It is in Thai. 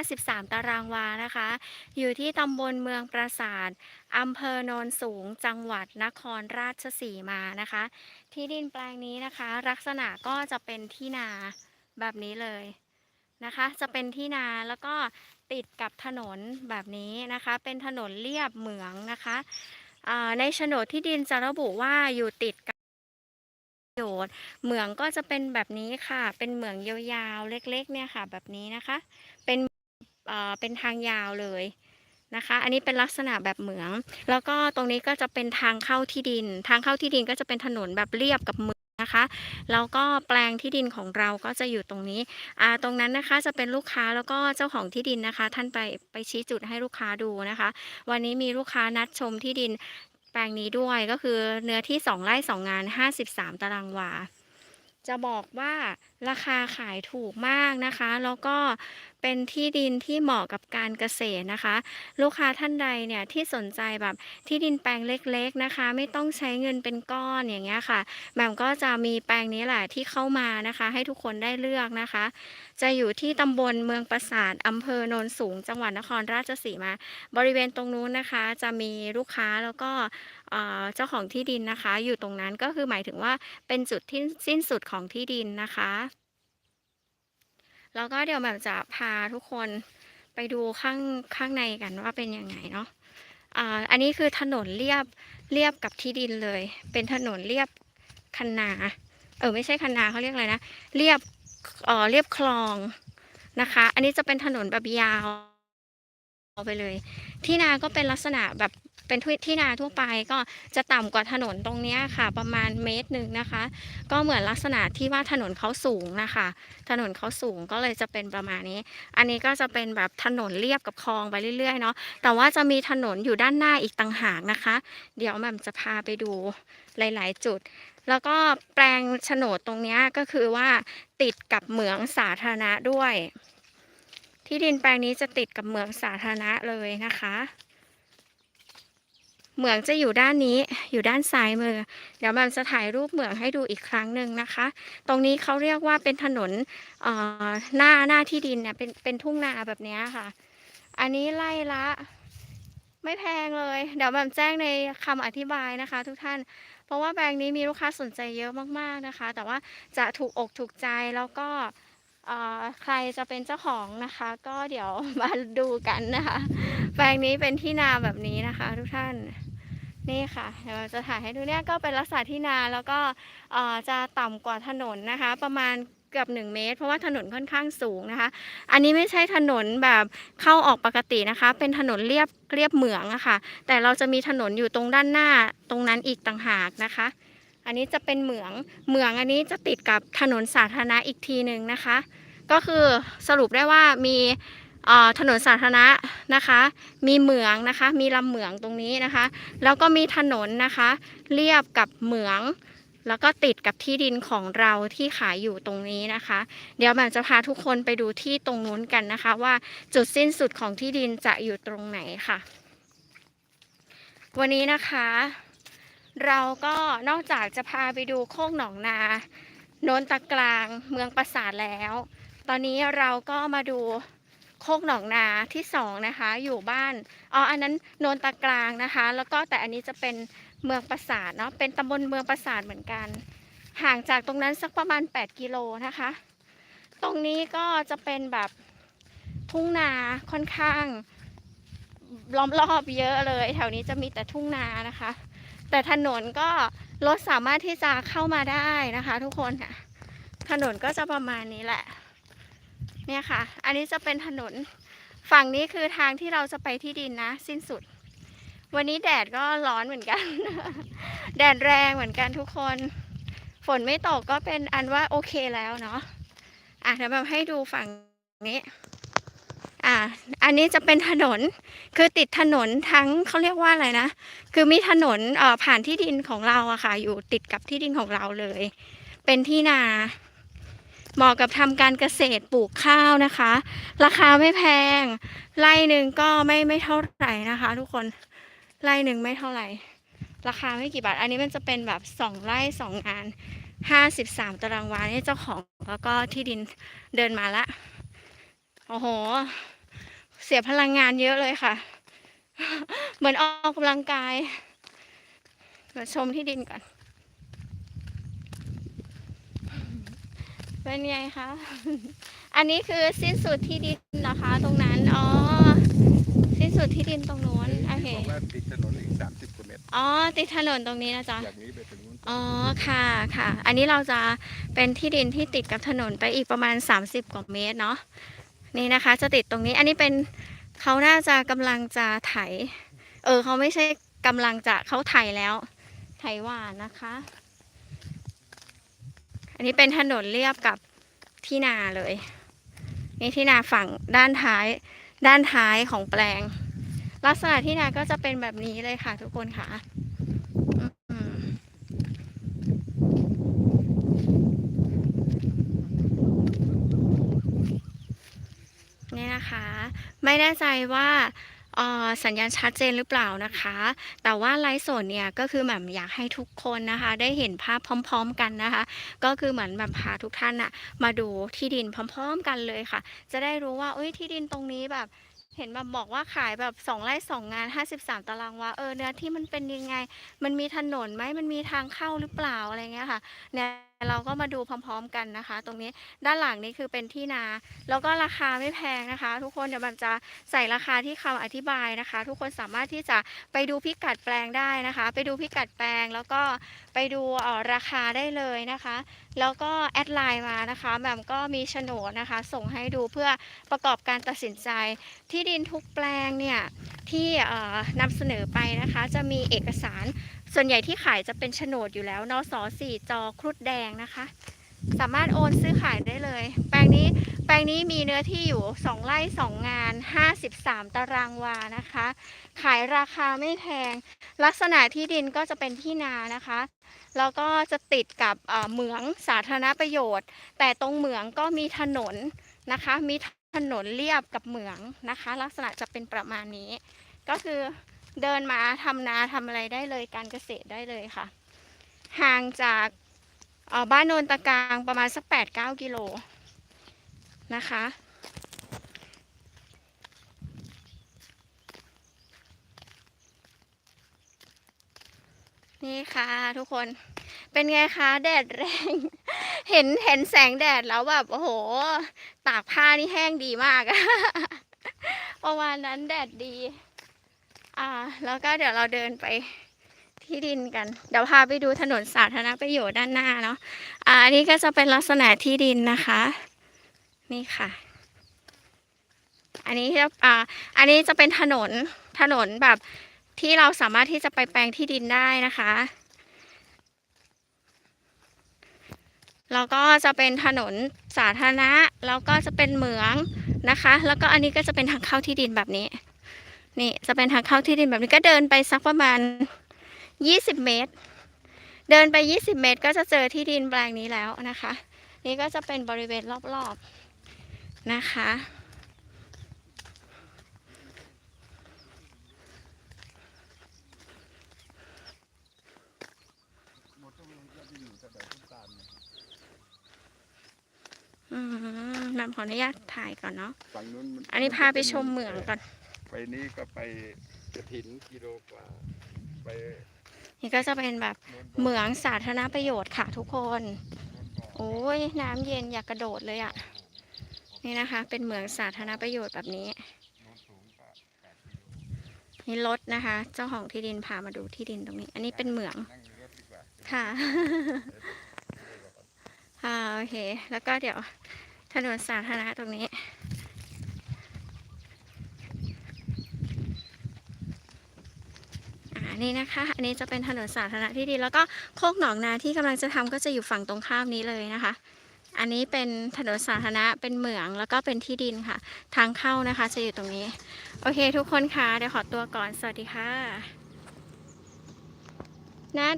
53 ตารางวานะคะ อยู่ที่ตำบลเมืองปราสาทอำเภอโนนสูง จังหวัดนครราชสีมานะคะ ที่ดินแปลงนี้นะคะ ลักษณะก็จะเป็นที่นาแบบนี้เลยนะคะ จะเป็นที่นาแล้วก็ติดกับถนนแบบนี้นะคะ เป็นถนนเลียบเหมืองนะคะในโฉนดที่ดินจะระบุว่าอยู่ติดกับประโยชน์เหมืองก็จะเป็นแบบนี้ค่ะ เป็นเหมืองยาวๆ เล็กๆ เนี่ยค่ะ แบบนี้นะคะ เป็น เป็นทางยาวเลยนะคะ อันนี้เป็นลักษณะแบบเหมือง แล้วก็ตรงนี้ก็จะเป็นทางเข้าที่ดิน ทางเข้าที่ดินก็จะเป็นถนนแบบเรียบกับเหมืองนะคะ แล้วก็แปลงที่ดินของเราก็จะอยู่ตรงนี้อ่าตรงนั้นนะคะจะเป็นลูกค้าแล้วก็เจ้าของที่ดินนะคะ ท่านไปไปชี้จุดให้ลูกค้าดูนะคะ วันนี้มีลูกค้านัดชมที่ดินแปลงนี้ด้วยก็คือเนื้อที่ 2ไร่2 งาน 53 ตารางวา จะบอกว่าราคาขายถูกมากนะคะ แล้วก็ เป็นที่ดินที่เหมาะกับการเกษตรนะคะ ลูกค้าท่านใดเนี่ยที่สนใจแบบที่ดินแปลงเล็กๆนะคะ ไม่ต้องใช้เงินเป็นก้อนอย่างเงี้ยค่ะแหม่มก็จะมีแปลงนี้แหละที่เข้ามานะคะ ให้ทุกคนได้เลือกนะคะ จะอยู่ที่ตำบลเมืองปราสาทอำเภอโนนสูง จังหวัดนครราชสีมา บริเวณตรงนู้นนะคะ จะมีลูกค้าแล้วก็เอ่อเจ้าของที่ดินนะคะ อยู่ตรงนั้นก็คือหมายถึงว่าเป็นจุดที่สิ้นสุดของที่ดินนะคะ แล้วก็เดี๋ยวแบบจะพาทุกคนไปดูข้างข้างในกันว่าเป็นยังไงเนาะอ่าอันนี้คือถนนเรียบเรียบกับที่ดินเลย เป็นถนนเรียบคันนาเออไม่ใช่คันนาเขาเรียกอะไรนะเรียบเอ่อเรียบคลองนะคะ อันนี้จะเป็นถนนแบบยาวไปเลย ที่นาก็เป็นลักษณะแบบ เป็นที่ที่นาทั่วไปก็จะต่ำกว่าถนนตรงนี้ค่ะ ประมาณเมตรหนึ่งนะคะ ก็เหมือนลักษณะที่ว่าถนนเขาสูงนะคะ ถนนเขาสูงก็เลยจะเป็นประมาณนี้ อันนี้ก็จะเป็นแบบถนนเรียบกับคลองไปเรื่อยๆเนาะแต่ว่าจะมีถนนอยู่ด้านหน้าอีกต่างหากนะคะ เดี๋ยวแม่มจะพาไปดูหลาย ๆ จุดแล้วก็แปลงโฉนดตรงนี้ก็คือว่าติดกับเหมืองสาธารณะด้วย ที่ดินแปลงนี้จะติดกับเหมืองสาธารณะเลยนะคะ เหมืองจะอยู่ด้านนี้อยู่ด้านซ้ายมือ เดี๋ยวแมมจะถ่ายรูปเหมืองให้ดูอีกครั้งหนึ่งนะคะ ตรงนี้เขาเรียกว่าเป็นถนนเอ่อหน้าหน้าที่ดินเนี่ยเป็นเป็นทุ่งนาแบบนี้ค่ะ อันนี้ไล่ละ ไม่แพงเลย เดี๋ยวแหม่มแจ้งในคำอธิบายนะคะ ทุกท่าน เพราะว่าแบรนด์นี้มีลูกค้าสนใจเยอะมากๆนะคะ แต่ว่าจะถูกอกถูกใจแล้วก็เออใครจะเป็นเจ้าของนะคะ ก็เดี๋ยวมาดูกันนะคะ แปลงนี้เป็นที่นาแบบนี้นะคะทุกท่าน นี่ค่ะเดี๋ยวเราจะถ่ายให้ดูเนี่ยก็เป็นลักษณะที่นาแล้วก็จะต่ำกว่าถนนนะคะ ประมาณเกือบ1เมตร เพราะว่าถนนค่อนข้างสูงนะคะ อันนี้ไม่ใช่ถนนแบบเข้าออกปกตินะคะ เป็นถนนเรียบเรียบเหมืองอะค่ะ แต่เราจะมีถนนอยู่ตรงด้านหน้าตรงนั้นอีกต่างหากนะคะ อันนี้จะเป็นเหมืองเหมืองอันนี้จะติดกับถนนสาธารณะอีกทีหนึ่งนะคะ ก็คือสรุปได้ว่ามี ถนนสาธารณะนะคะ มีเหมืองนะคะ มีลำเหมืองตรงนี้นะคะ แล้วก็มีถนนนะคะ เรียบกับเหมือง แล้วก็ติดกับที่ดินของเราที่ขายอยู่ตรงนี้นะคะ เดี๋ยวแหม่มจะพาทุกคนไปดูที่ตรงนู้นกันนะคะ ว่าจุดสิ้นสุดของที่ดินจะอยู่ตรงไหนค่ะ วันนี้นะคะ เราก็นอกจากจะพาไปดูโคกหนองนาโนนตะกลางเมืองปราสาทแล้ว ตอนนี้เราก็มาดู โคกหนองนาที่สองนะคะ อยู่บ้านอ๋ออันนั้นโนนตะกลางนะคะ แล้วก็แต่อันนี้จะเป็นเมืองปราสาทเนาะเป็นตำบลเมืองปราสาทเหมือนกัน ห่างจากตรงนั้นสักประมาณ 8 กิโลนะคะ ตรงนี้ก็จะเป็นแบบทุ่งนาค่อนข้างล้อมรอบเยอะเลย แถวนี้จะมีแต่ทุ่งนานะคะ แต่ถนนก็รถสามารถที่จะเข้ามาได้นะคะ ทุกคนค่ะถนนก็จะประมาณนี้แหละ เนี่ยค่ะ อันนี้จะเป็นถนน ฝั่งนี้คือทางที่เราจะไปที่ดินนะ สิ้นสุด วันนี้แดดก็ร้อนเหมือนกัน แดดแรงเหมือนกันทุกคน ฝนไม่ตกก็เป็นอันว่าโอเคแล้วเนาะ อะเดี๋ยวแบบให้ดูฝั่งนี้ อะอันนี้จะเป็นถนน คือติดถนนทั้งเขาเรียกว่าอะไรนะ คือมีถนนเอ่อผ่านที่ดินของเราอะค่ะ อยู่ติดกับที่ดินของเราเลย เป็นที่นา เหมาะกับทำการเกษตรปลูกข้าวนะคะ ราคาไม่แพง ไร่หนึ่งก็ไม่ไม่เท่าไหร่นะคะ ทุกคนไร่หนึ่งไม่เท่าไหร่ ราคาไม่กี่บาท อันนี้มันจะเป็นแบบสองไร่สองงานห้าสิบสามตารางวานี่เจ้าของแล้วก็ที่ดินเดินมาละโอ้โห เสียพลังงานเยอะเลยค่ะ เหมือนออกกำลังกายเดี๋ยวชมที่ดินก่อน เป็นไงคะ อันนี้คือสิ้นสุดที่ดินนะคะ ตรงนั้น อ๋อ สิ้นสุดที่ดินตรงนู้นโอเคบอกว่าติดถนนอีกสามสิบกิโลเมตรอ๋อ ติดถนนตรงนี้นะจ๊ะ จากนี้ไปถึงนู้นอ๋อ ค่ะค่ะ อันนี้เราจะเป็นที่ดินที่ติดกับถนนไปอีกประมาณ 30 กว่าเมตรเนาะ นี่นะคะ จะติดตรงนี้ อันนี้เป็นเขาน่าจะกำลังจะไถ เออ เขาไม่ใช่กำลังจะเขาไถแล้ว ไถหวานนะคะ อันนี้เป็นถนนเรียบกับที่นาเลย นี่ที่นาฝั่งด้านท้าย ด้านท้ายของแปลง ลักษณะที่นาก็จะเป็นแบบนี้เลยค่ะ ทุกคนค่ะนี่นะคะ ไม่แน่ใจว่า สัญญาณชัดเจนหรือเปล่านะคะ แต่ว่าไลฟ์สดเนี่ยก็คือแบบอยากให้ทุกคนนะคะ ได้เห็นภาพพร้อม ๆ กันนะคะ ก็คือเหมือนแบบพาทุกท่านอะมาดูที่ดินพร้อม ๆ กันเลยค่ะ จะได้รู้ว่าเอ้ยที่ดินตรงนี้แบบเห็นแบบบอกว่าขายแบบ2ไร่2งาน 53 ตารางวาเออเนื้อที่มันเป็นยังไง มันมีถนนไหมมันมีทางเข้าหรือเปล่าอะไรเงี้ยค่ะเนี่ย เราก็มาดูพร้อมๆกันนะคะ ตรงนี้ด้านหลังนี้คือเป็นที่นา แล้วก็ราคาไม่แพงนะคะ ทุกคนเดี๋ยวแบบจะใส่ราคาที่คำอธิบายนะคะ ทุกคนสามารถที่จะไปดูพิกัดแปลงได้นะคะ ไปดูพิกัดแปลงแล้วก็ไปดูอ่อราคาได้เลยนะคะ แล้วก็แอดไลน์มานะคะแบบก็มีโฉนดนะคะ ส่งให้ดูเพื่อประกอบการตัดสินใจ ที่ดินทุกแปลงเนี่ยที่เอ่อนำเสนอไปนะคะ จะมีเอกสาร ส่วนใหญ่ที่ขายจะเป็นโฉนดอยู่แล้วนสสี่จอครุฑแดงนะคะ สามารถโอนซื้อขายได้เลย แปลงนี้แปลงนี้มีเนื้อที่อยู่ 2 ไร่ 2 งาน 53 ตารางวานะคะ ขายราคาไม่แพง ลักษณะที่ดินก็จะเป็นที่นานะคะ แล้วก็จะติดกับเหมืองสาธารณประโยชน์ แต่ตรงเหมืองก็มีถนนนะคะ มีถนนเรียบกับเหมืองนะคะ ลักษณะจะเป็นประมาณนี้ ก็คือ เดินมาทำนาทำอะไรได้เลยการเกษตรได้เลยค่ะ ห่างจากบ้านโนนตะกลางประมาณสัก8-9กิโลนะคะ นี่ค่ะทุกคนเป็นไงคะแดดแรง เห็นเห็นแสงแดดแล้วแบบโอ้โห ตากผ้านี่แห้งดีมากประมาณนั้นแดดดี อ่า แล้วก็เดี๋ยวเราเดินไปที่ดินกัน เดี๋ยวพาไปดูถนนสาธารณประโยชน์ด้านหน้าเนาะ อ่าอันนี้ก็จะเป็นลักษณะที่ดินนะคะ นี่ค่ะ อันนี้จะอ่า อันนี้จะเป็นถนน ถนนแบบที่เราสามารถที่จะไปแปลงที่ดินได้นะคะ แล้วก็จะเป็นถนนสาธารณะ แล้วก็จะเป็นเหมืองนะคะ แล้วก็อันนี้ก็จะเป็นทางเข้าที่ดินแบบนี้ นี่จะเป็นทางเข้าที่ดินแบบนี้ก็เดินไปสักประมาณ20เมตร เดินไป20เมตร ก็จะเจอที่ดินแปลงนี้แล้วนะคะ นี่ก็จะเป็นบริเวณรอบๆนะคะหมดต้องจะไปอยู่แต่แบบต้นตาลเนี่ยอืมแบมขออนุญาตถ่ายก่อนเนาะฝั่งนู้นมัอันนี้พาไปชมเหมืองก่อน ไปนี้ก็ไปกระถินกิโลกว่าไปนี่ก็จะเป็นแบบโน่นเหมืองสาธารณประโยชน์ค่ะทุกคนโน่นบ่อโอ้ยน้ำเย็นอยากกระโดดเลยอะ่ะ นี่นะคะ เป็นเหมืองสาธารณประโยชน์แบบนี้โน่นสูงกว่าแปดกิโลนี่รถนะคะ เจ้าของที่ดินพามาดูที่ดินตรงนี้ อันนี้เป็นเหมืองนั่งรถดีกว่าค่ะ ค่ะ โอเค แล้วก็เดี๋ยวถนนสาธารณะตรงนี้ อ่า นี่นะคะ อันนี้จะเป็นถนนสาธารณะที่ดี แล้วก็โคกหนองนาที่กำลังจะทำก็จะอยู่ฝั่งตรงข้ามนี้เลยนะคะ อันนี้เป็นถนนสาธารณะเป็นเหมืองแล้วก็เป็นที่ดินค่ะ ทางเข้านะคะจะอยู่ตรงนี้ โอเคทุกคนค่ะเดี๋ยวขอตัวก่อนสวัสดีค่ะนัด